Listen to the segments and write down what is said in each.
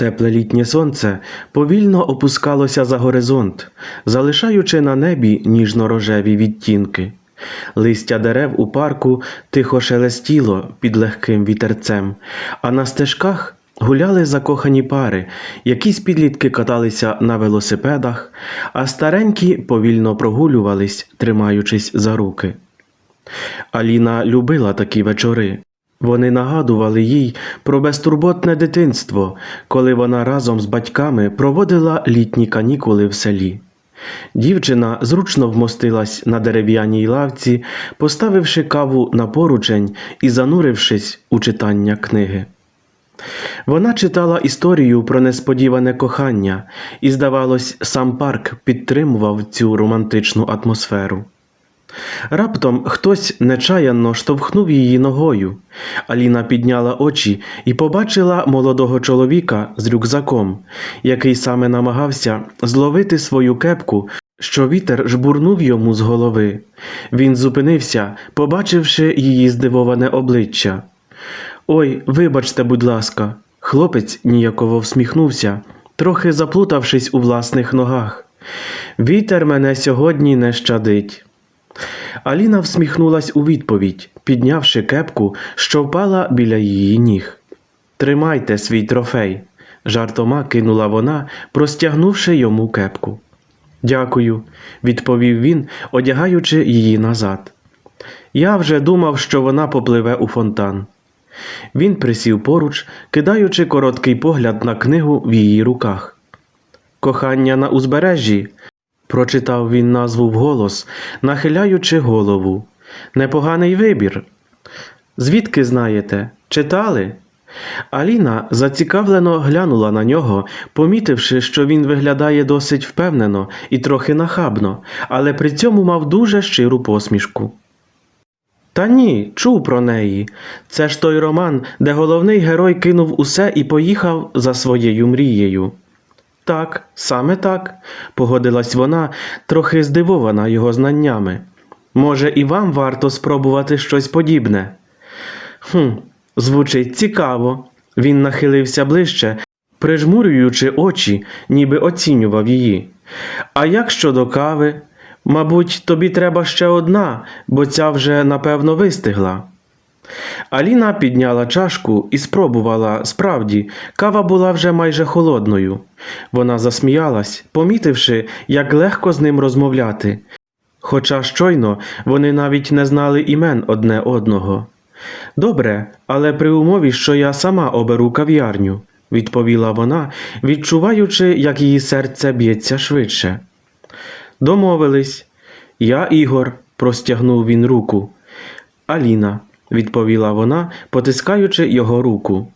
Тепле літнє сонце повільно опускалося за горизонт, залишаючи на небі ніжно-рожеві відтінки. Листя дерев у парку тихо шелестіло під легким вітерцем, а на стежках гуляли закохані пари, якісь підлітки каталися на велосипедах, а старенькі повільно прогулювались, тримаючись за руки. Аліна любила такі вечори. Вони нагадували їй про безтурботне дитинство, коли вона разом з батьками проводила літні канікули в селі. Дівчина зручно вмостилась на дерев'яній лавці, поставивши каву на поручень і занурившись у читання книги. Вона читала історію про несподіване кохання, і, здавалось, сам парк підтримував цю романтичну атмосферу. Раптом хтось нечаянно штовхнув її ногою. Аліна підняла очі і побачила молодого чоловіка з рюкзаком, який саме намагався зловити свою кепку, що вітер жбурнув йому з голови. Він зупинився, побачивши її здивоване обличчя. Ой, вибачте, будь ласка, хлопець ніяково всміхнувся, трохи заплутавшись у власних ногах. Вітер мене сьогодні не щадить. Аліна всміхнулась у відповідь, піднявши кепку, що впала біля її ніг. Тримайте свій трофей, жартома кинула вона, простягнувши йому кепку. Дякую, відповів він, одягаючи її назад. Я вже думав, що вона попливе у фонтан. Він присів поруч, кидаючи короткий погляд на книгу в її руках. Кохання на узбережжі, прочитав він назву вголос, нахиляючи голову. Непоганий вибір. Звідки знаєте? Читали? Аліна зацікавлено глянула на нього, помітивши, що він виглядає досить впевнено і трохи нахабно, але при цьому мав дуже щиру посмішку. Та ні, чув про неї. Це ж той роман, де головний герой кинув усе і поїхав за своєю мрією. Так, саме так, погодилась вона, трохи здивована його знаннями. Може, і вам варто спробувати щось подібне? Хм, звучить цікаво. Він нахилився ближче, прижмурюючи очі, ніби оцінював її. А як щодо кави? Мабуть, тобі треба ще одна, бо ця вже напевно вистигла. Аліна підняла чашку і спробувала, справді, кава була вже майже холодною. Вона засміялась, помітивши, як легко з ним розмовляти. Хоча щойно вони навіть не знали імен одне одного. Добре, але при умові, що я сама оберу кав'ярню, відповіла вона, відчуваючи, як її серце б'ється швидше. Домовились. Я Ігор, простягнув він руку. Аліна, відповіла вона, потискаючи його руку.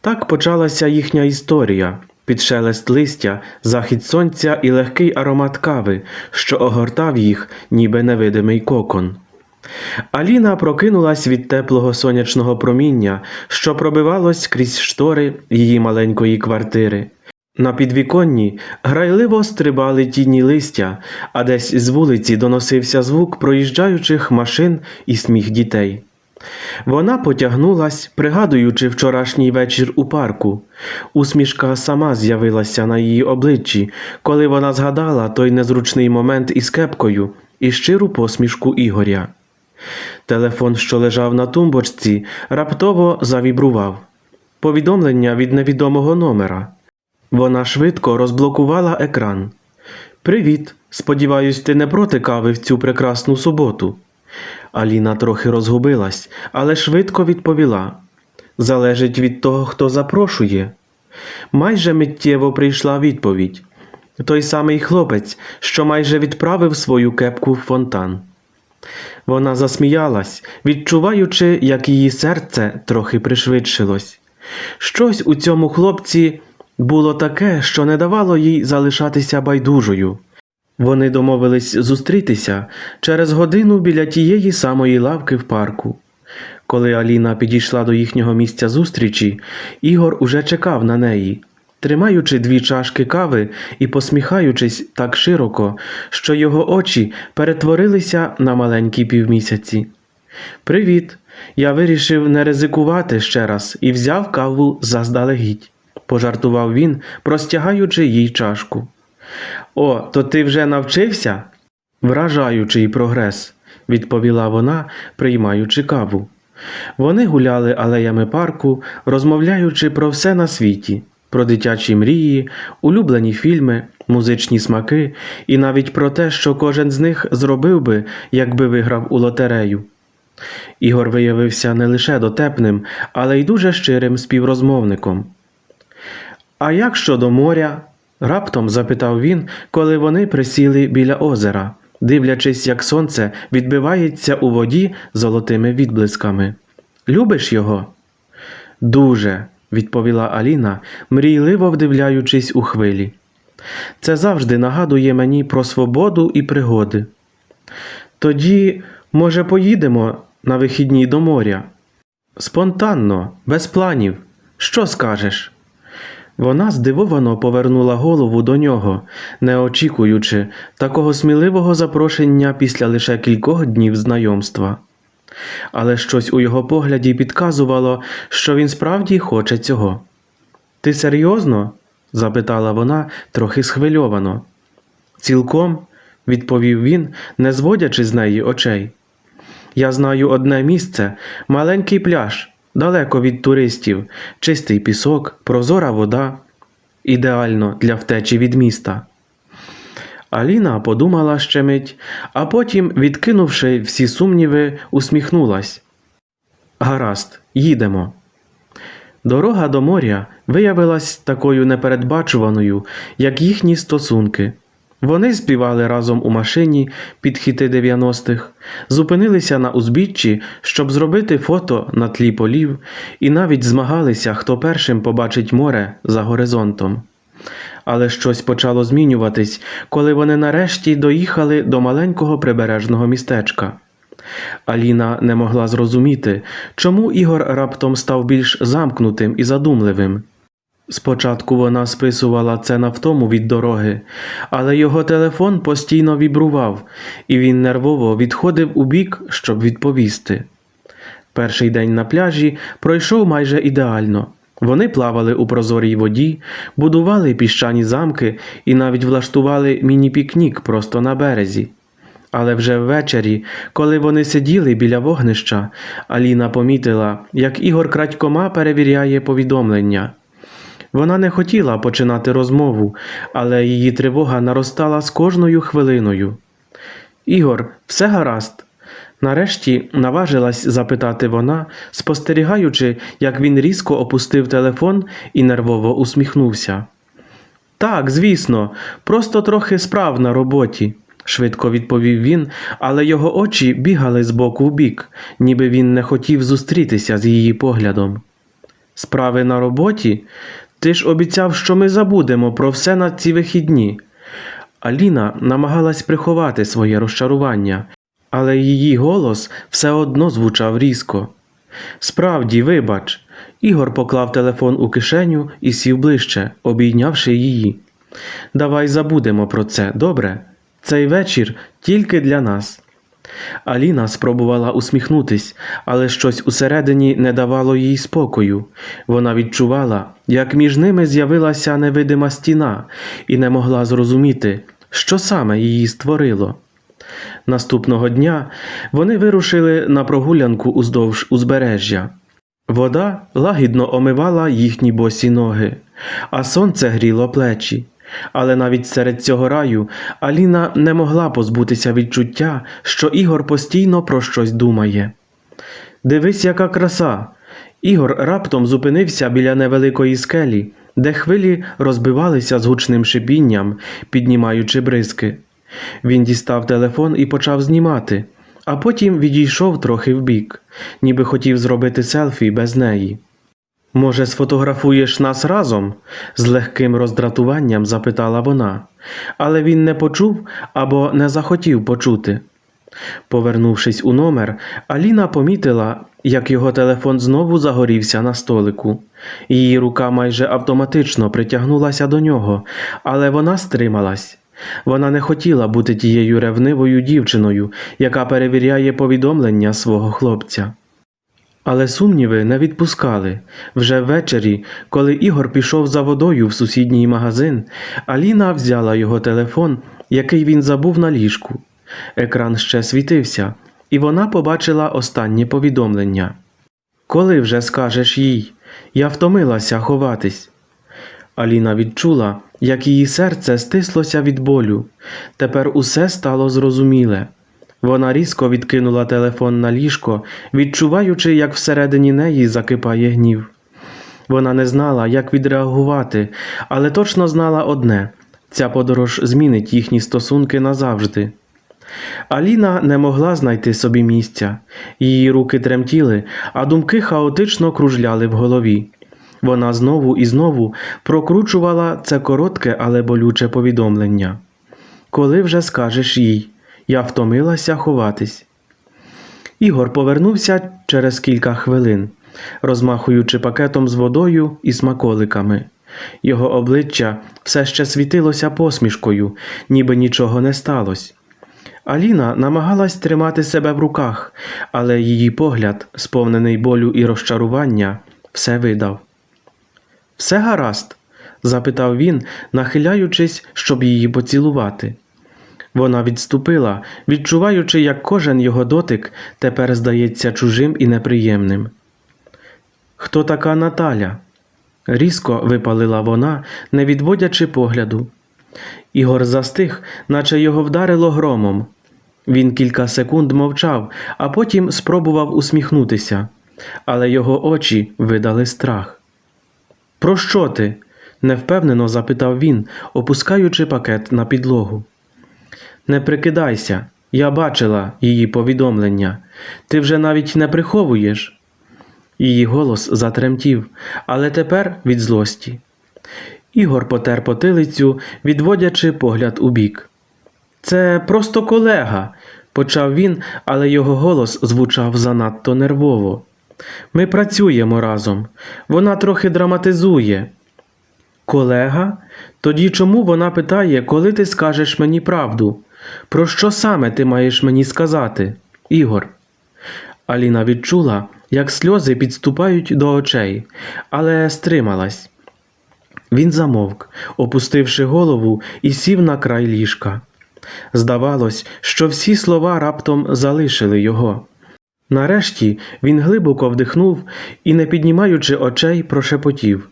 Так почалася їхня історія. Під шелест листя, захід сонця і легкий аромат кави, що огортав їх, ніби невидимий кокон. Аліна прокинулась від теплого сонячного проміння, що пробивалось крізь штори її маленької квартири. На підвіконні грайливо стрибали тіні листя, а десь з вулиці доносився звук проїжджаючих машин і сміх дітей. Вона потягнулась, пригадуючи вчорашній вечір у парку. Усмішка сама з'явилася на її обличчі, коли вона згадала той незручний момент із кепкою і щиру посмішку Ігоря. Телефон, що лежав на тумбочці, раптово завібрував. Повідомлення від невідомого номера. Вона швидко розблокувала екран. Привіт. Сподіваюсь, ти не проти кави в цю прекрасну суботу. Аліна трохи розгубилась, але швидко відповіла. Залежить від того, хто запрошує. Майже миттєво прийшла відповідь. Той самий хлопець, що майже відправив свою кепку в фонтан. Вона засміялась, відчуваючи, як її серце трохи пришвидшилось. Щось у цьому хлопці було таке, що не давало їй залишатися байдужою. Вони домовились зустрітися через годину біля тієї самої лавки в парку. Коли Аліна підійшла до їхнього місця зустрічі, Ігор уже чекав на неї, тримаючи дві чашки кави і посміхаючись так широко, що його очі перетворилися на маленькі півмісяці. Привіт! Я вирішив не ризикувати ще раз і взяв каву заздалегідь. пожартував він, простягаючи їй чашку. О, то ти вже навчився? Вражаючий прогрес, відповіла вона, приймаючи каву. Вони гуляли алеями парку, розмовляючи про все на світі, про дитячі мрії, улюблені фільми, музичні смаки і навіть про те, що кожен з них зробив би, якби виграв у лотерею. Ігор виявився не лише дотепним, але й дуже щирим співрозмовником. А як щодо моря? Раптом запитав він, коли вони присіли біля озера, дивлячись, як сонце відбивається у воді золотими відблисками. Любиш його? Дуже, відповіла Аліна, мрійливо вдивляючись у хвилі. Це завжди нагадує мені про свободу і пригоди. Тоді, може, поїдемо на вихідні до моря? Спонтанно, без планів. Що скажеш? Вона здивовано повернула голову до нього, не очікуючи такого сміливого запрошення після лише кількох днів знайомства. Але щось у його погляді підказувало, що він справді хоче цього. Ти серйозно? запитала вона трохи схвильовано. Цілком, відповів він, не зводячи з неї очей. Я знаю одне місце, маленький пляж, далеко від туристів, чистий пісок, прозора вода. Ідеально для втечі від міста. Аліна подумала ще мить, а потім, відкинувши всі сумніви, усміхнулась. Гаразд, їдемо. Дорога до моря виявилась такою непередбачуваною, як їхні стосунки. Вони співали разом у машині під хіти 90-х, зупинилися на узбіччі, щоб зробити фото на тлі полів, і навіть змагалися, хто першим побачить море за горизонтом. Але щось почало змінюватись, коли вони нарешті доїхали до маленького прибережного містечка. Аліна не могла зрозуміти, чому Ігор раптом став більш замкнутим і задумливим. Спочатку вона списувала це на втому від дороги, але його телефон постійно вібрував, і він нервово відходив у бік, щоб відповісти. Перший день на пляжі пройшов майже ідеально. Вони плавали у прозорій воді, будували піщані замки і навіть влаштували міні-пікнік просто на березі. Але вже ввечері, коли вони сиділи біля вогнища, Аліна помітила, як Ігор крадькома перевіряє повідомлення. Вона не хотіла починати розмову, але її тривога наростала з кожною хвилиною. Ігор, все гаразд. Нарешті наважилась запитати вона, спостерігаючи, як він різко опустив телефон і нервово усміхнувся. Так, звісно, просто трохи справ на роботі, швидко відповів він, але його очі бігали з боку в бік, ніби він не хотів зустрітися з її поглядом. Справи на роботі? Ти ж обіцяв, що ми забудемо про все на ці вихідні. Аліна намагалась приховати своє розчарування, але її голос все одно звучав різко. Справді, вибач, Ігор поклав телефон у кишеню і сів ближче, обійнявши її. Давай забудемо про це, добре? Цей вечір тільки для нас. Аліна спробувала усміхнутись, але щось усередині не давало їй спокою. Вона відчувала, як між ними з'явилася невидима стіна, і не могла зрозуміти, що саме її створило. Наступного дня вони вирушили на прогулянку уздовж узбережжя. Вода лагідно омивала їхні босі ноги, а сонце гріло плечі. Але навіть серед цього раю Аліна не могла позбутися відчуття, що Ігор постійно про щось думає. Дивись, яка краса. Ігор раптом зупинився біля невеликої скелі, де хвилі розбивалися з гучним шипінням, піднімаючи бризки. Він дістав телефон і почав знімати, а потім відійшов трохи вбік, ніби хотів зробити селфі без неї. Може, сфотографуєш нас разом? з легким роздратуванням запитала вона, але він не почув або не захотів почути. Повернувшись у номер, Аліна помітила, як його телефон знову загорівся на столику. Її рука майже автоматично притягнулася до нього, але вона стрималась. Вона не хотіла бути тією ревнивою дівчиною, яка перевіряє повідомлення свого хлопця. Але сумніви не відпускали. Вже ввечері, коли Ігор пішов за водою в сусідній магазин, Аліна взяла його телефон, який він забув на ліжку. Екран ще світився, і вона побачила останнє повідомлення. Коли вже скажеш їй, я втомилася ховатись. Аліна відчула, як її серце стислося від болю. Тепер усе стало зрозуміле. Вона різко відкинула телефон на ліжко, відчуваючи, як всередині неї закипає гнів. Вона не знала, як відреагувати, але точно знала одне ця подорож змінить їхні стосунки назавжди. Аліна не могла знайти собі місця. Її руки тремтіли, а думки хаотично кружляли в голові. Вона знову і знову прокручувала це коротке, але болюче повідомлення. Коли вже скажеш їй, я втомилася ховатись. Ігор повернувся через кілька хвилин, розмахуючи пакетом з водою і смаколиками. Його обличчя все ще світилося посмішкою, ніби нічого не сталося. Аліна намагалась тримати себе в руках, але її погляд, сповнений болю і розчарування, все видав. Все гаразд? запитав він, нахиляючись, щоб її поцілувати. Вона відступила, відчуваючи, як кожен його дотик тепер здається чужим і неприємним. Хто така Наталя? різко випалила вона, не відводячи погляду. Ігор застиг, наче його вдарило громом. Він кілька секунд мовчав, а потім спробував усміхнутися, але його очі видали страх. Про що ти? невпевнено запитав він, опускаючи пакет на підлогу. Не прикидайся, я бачила її повідомлення. Ти вже навіть не приховуєш. Її голос затремтів, але тепер від злості. Ігор потер потилицю, відводячи погляд у бік. Це просто колега, почав він, але його голос звучав занадто нервово. Ми працюємо разом. Вона трохи драматизує. Колега? Тоді чому вона питає, коли ти скажеш мені правду? Про що саме ти маєш мені сказати, Ігор? Аліна відчула, як сльози підступають до очей, але стрималась. Він замовк, опустивши голову і сів на край ліжка. Здавалось, що всі слова раптом залишили його. Нарешті він глибоко вдихнув і, не піднімаючи очей, прошепотів.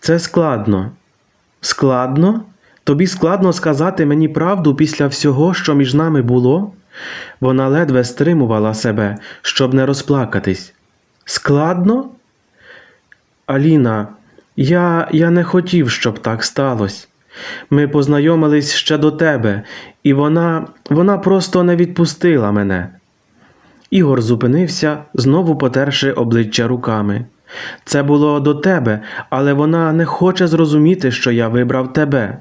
Це складно. Складно? Тобі складно сказати мені правду після всього, що між нами було? Вона ледве стримувала себе, щоб не розплакатись. Складно? Аліна, я, я не хотів, щоб так сталося. Ми познайомились ще до тебе, і вона, вона просто не відпустила мене. Ігор зупинився, знову потерши обличчя руками. Це було до тебе, але вона не хоче зрозуміти, що я вибрав тебе.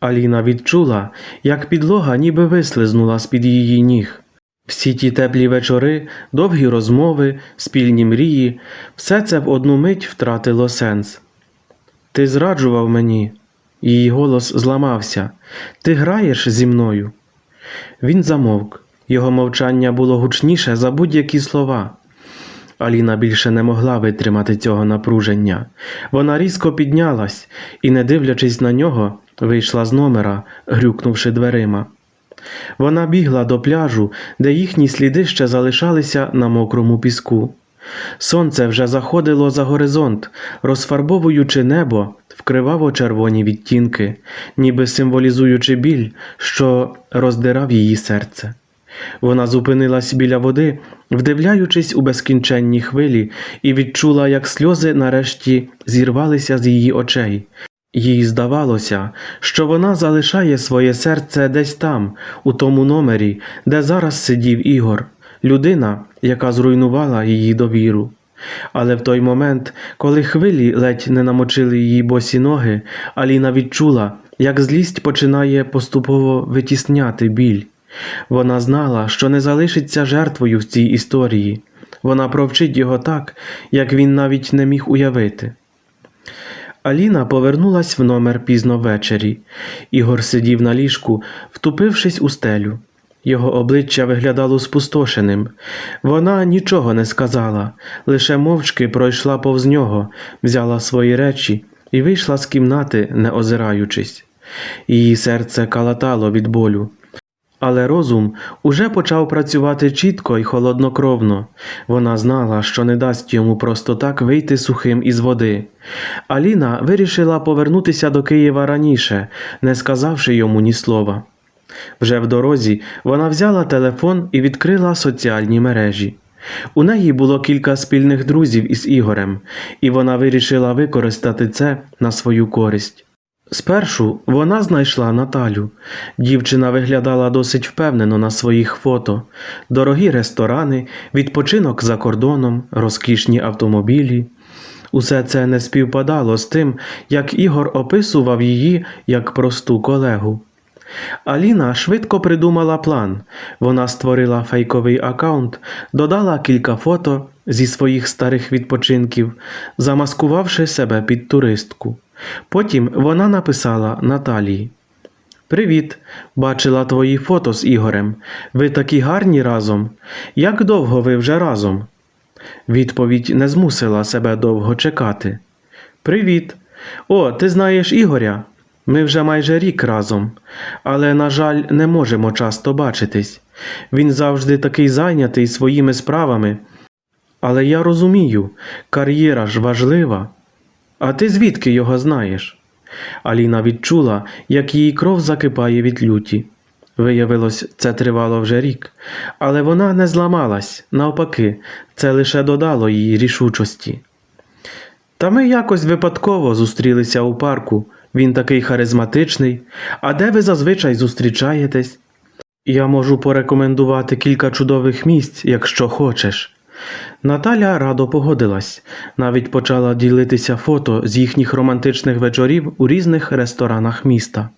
Аліна відчула, як підлога ніби вислизнула з-під її ніг. Всі ті теплі вечори, довгі розмови, спільні мрії, все це в одну мить втратило сенс. Ти зраджував мені. Її голос зламався. Ти граєш зі мною. Він замовк. Його мовчання було гучніше за будь-які слова. Аліна більше не могла витримати цього напруження. Вона різко піднялась і, не дивлячись на нього, вийшла з номера, грюкнувши дверима. Вона бігла до пляжу, де їхні сліди ще залишалися на мокрому піску. Сонце вже заходило за горизонт, розфарбовуючи небо в криваво-червоні відтінки, ніби символізуючи біль, що роздирав її серце. Вона зупинилась біля води, вдивляючись у безкінченні хвилі, і відчула, як сльози нарешті зірвалися з її очей. Їй здавалося, що вона залишає своє серце десь там, у тому номері, де зараз сидів Ігор, людина, яка зруйнувала її довіру. Але в той момент, коли хвилі ледь не намочили її босі ноги, Аліна відчула, як злість починає поступово витісняти біль. Вона знала, що не залишиться жертвою в цій історії. Вона провчить його так, як він навіть не міг уявити. Аліна повернулась в номер пізно ввечері. Ігор сидів на ліжку, втупившись у стелю. Його обличчя виглядало спустошеним. Вона нічого не сказала, лише мовчки пройшла повз нього, взяла свої речі і вийшла з кімнати, не озираючись. Її серце калатало від болю. Але розум уже почав працювати чітко і холоднокровно. Вона знала, що не дасть йому просто так вийти сухим із води. Аліна вирішила повернутися до Києва раніше, не сказавши йому ні слова. Вже в дорозі вона взяла телефон і відкрила соціальні мережі. У неї було кілька спільних друзів із Ігорем, і вона вирішила використати це на свою користь. Спершу вона знайшла Наталю. Дівчина виглядала досить впевнено на своїх фото: дорогі ресторани, відпочинок за кордоном, розкішні автомобілі. Усе це не співпадало з тим, як Ігор описував її як просту колегу. Аліна швидко придумала план. Вона створила фейковий аккаунт, додала кілька фото зі своїх старих відпочинків, замаскувавши себе під туристку. Потім вона написала Наталії. Привіт, бачила твої фото з Ігорем. Ви такі гарні разом. Як довго ви вже разом? Відповідь не змусила себе довго чекати. Привіт. О, ти знаєш Ігоря? Ми вже майже рік разом, але, на жаль, не можемо часто бачитись. Він завжди такий зайнятий своїми справами. Але я розумію, кар'єра ж важлива. А ти звідки його знаєш? Аліна відчула, як її кров закипає від люті. Виявилось, це тривало вже рік, але вона не зламалась, навпаки, це лише додало їй рішучості. Та ми якось випадково зустрілися у парку. Він такий харизматичний. А де ви зазвичай зустрічаєтесь? Я можу порекомендувати кілька чудових місць, якщо хочеш. Наталя радо погодилась, навіть почала ділитися фото з їхніх романтичних вечорів у різних ресторанах міста.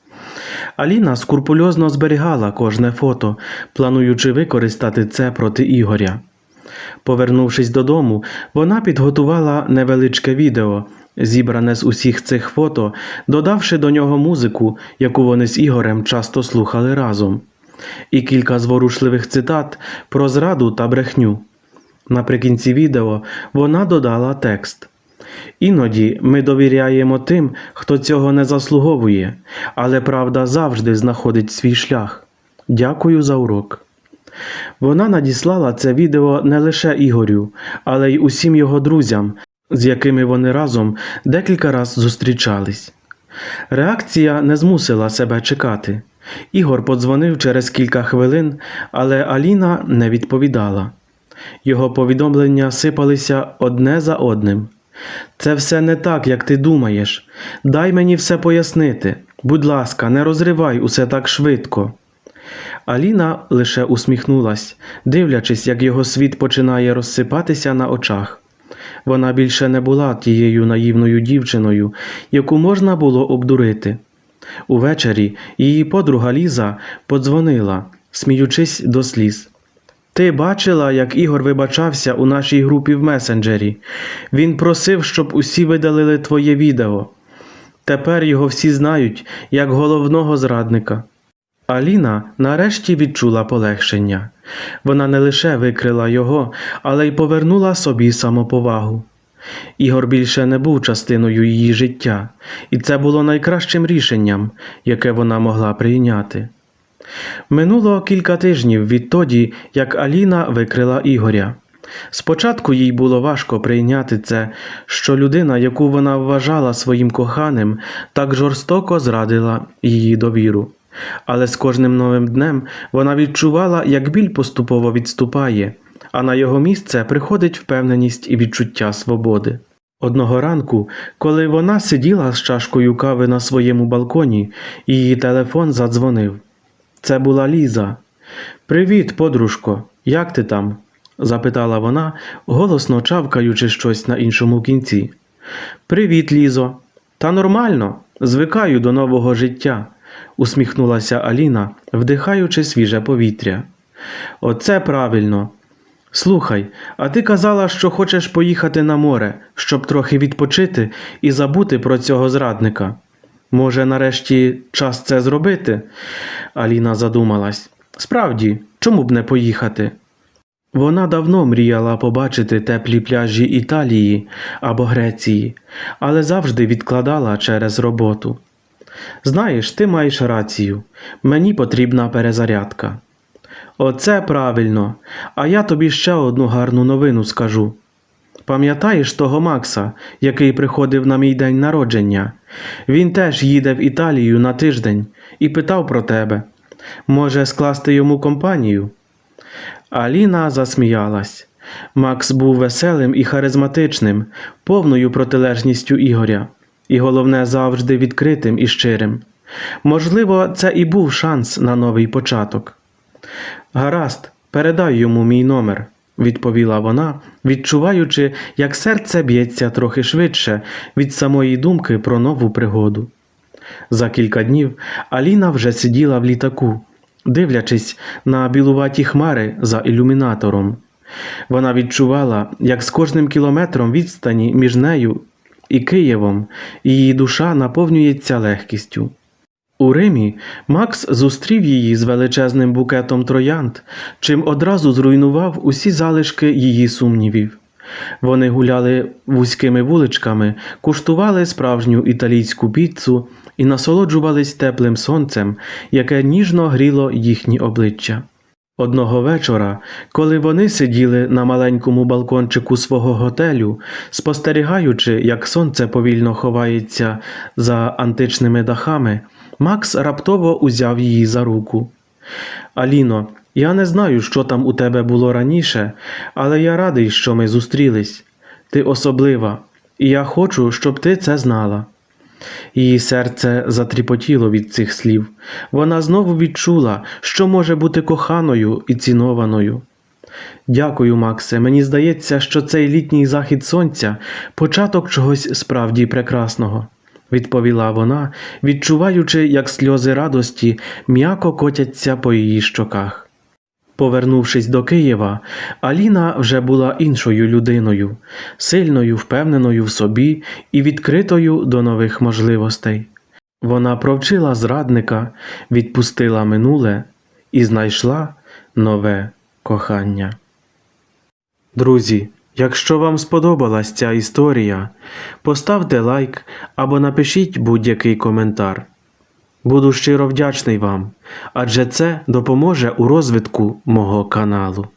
Аліна скрупульозно зберігала кожне фото, плануючи використати це проти Ігоря. Повернувшись додому, вона підготувала невеличке відео, зібране з усіх цих фото, додавши до нього музику, яку вони з Ігорем часто слухали разом, і кілька зворушливих цитат про зраду та брехню. Наприкінці відео вона додала текст. Іноді ми довіряємо тим, хто цього не заслуговує, але правда завжди знаходить свій шлях. Дякую за урок. Вона надіслала це відео не лише Ігорю, але й усім його друзям, з якими вони разом декілька раз зустрічались. Реакція не змусила себе чекати. Ігор подзвонив через кілька хвилин, але Аліна не відповідала. Його повідомлення сипалися одне за одним. Це все не так, як ти думаєш. Дай мені все пояснити. Будь ласка, не розривай усе так швидко. Аліна лише усміхнулась, дивлячись, як його світ починає розсипатися на очах. Вона більше не була тією наївною дівчиною, яку можна було обдурити. Увечері її подруга Ліза подзвонила, сміючись до сліз. Ти бачила, як Ігор вибачався у нашій групі в месенджері. Він просив, щоб усі видалили твоє відео. Тепер його всі знають як головного зрадника. Аліна нарешті відчула полегшення. Вона не лише викрила його, але й повернула собі самоповагу. Ігор більше не був частиною її життя, і це було найкращим рішенням, яке вона могла прийняти. Минуло кілька тижнів відтоді, як Аліна викрила Ігоря. Спочатку їй було важко прийняти це, що людина, яку вона вважала своїм коханим, так жорстоко зрадила її довіру. Але з кожним новим днем вона відчувала, як біль поступово відступає, а на його місце приходить впевненість і відчуття свободи. Одного ранку, коли вона сиділа з чашкою кави на своєму балконі, її телефон задзвонив. Це була Ліза. Привіт, подружко, як ти там? запитала вона, голосно чавкаючи щось на іншому кінці. Привіт, Лізо. Та нормально, звикаю до нового життя, усміхнулася Аліна, вдихаючи свіже повітря. Оце правильно. Слухай, а ти казала, що хочеш поїхати на море, щоб трохи відпочити і забути про цього зрадника. Може, нарешті час це зробити? Аліна задумалась. Справді, чому б не поїхати? Вона давно мріяла побачити теплі пляжі Італії або Греції, але завжди відкладала через роботу. Знаєш, ти маєш рацію, мені потрібна перезарядка. Оце правильно, а я тобі ще одну гарну новину скажу. Пам'ятаєш того Макса, який приходив на мій день народження? Він теж їде в Італію на тиждень і питав про тебе. Може, скласти йому компанію? Аліна засміялась. Макс був веселим і харизматичним, повною протилежністю Ігоря, і головне, завжди відкритим і щирим. Можливо, це і був шанс на новий початок. Гаразд, передай йому мій номер, відповіла вона, відчуваючи, як серце б'ється трохи швидше від самої думки про нову пригоду. За кілька днів Аліна вже сиділа в літаку, дивлячись на білуваті хмари за ілюмінатором. Вона відчувала, як з кожним кілометром відстані між нею і Києвом її душа наповнюється легкістю. У Римі Макс зустрів її з величезним букетом троянд, чим одразу зруйнував усі залишки її сумнівів. Вони гуляли вузькими вуличками, куштували справжню італійську піцу і насолоджувались теплим сонцем, яке ніжно гріло їхні обличчя. Одного вечора, коли вони сиділи на маленькому балкончику свого готелю, спостерігаючи, як сонце повільно ховається за античними дахами, Макс раптово узяв її за руку. Аліно, я не знаю, що там у тебе було раніше, але я радий, що ми зустрілись. Ти особлива, і я хочу, щоб ти це знала. Її серце затріпотіло від цих слів. Вона знову відчула, що може бути коханою і цінованою. Дякую, Максе. Мені здається, що цей літній захід сонця початок чогось справді прекрасного, відповіла вона, відчуваючи, як сльози радості м'яко котяться по її щоках. Повернувшись до Києва, Аліна вже була іншою людиною, сильною, впевненою в собі і відкритою до нових можливостей. Вона провчила зрадника, відпустила минуле і знайшла нове кохання. Друзі, якщо вам сподобалась ця історія, поставте лайк або напишіть будь-який коментар. Буду щиро вдячний вам, адже це допоможе у розвитку мого каналу.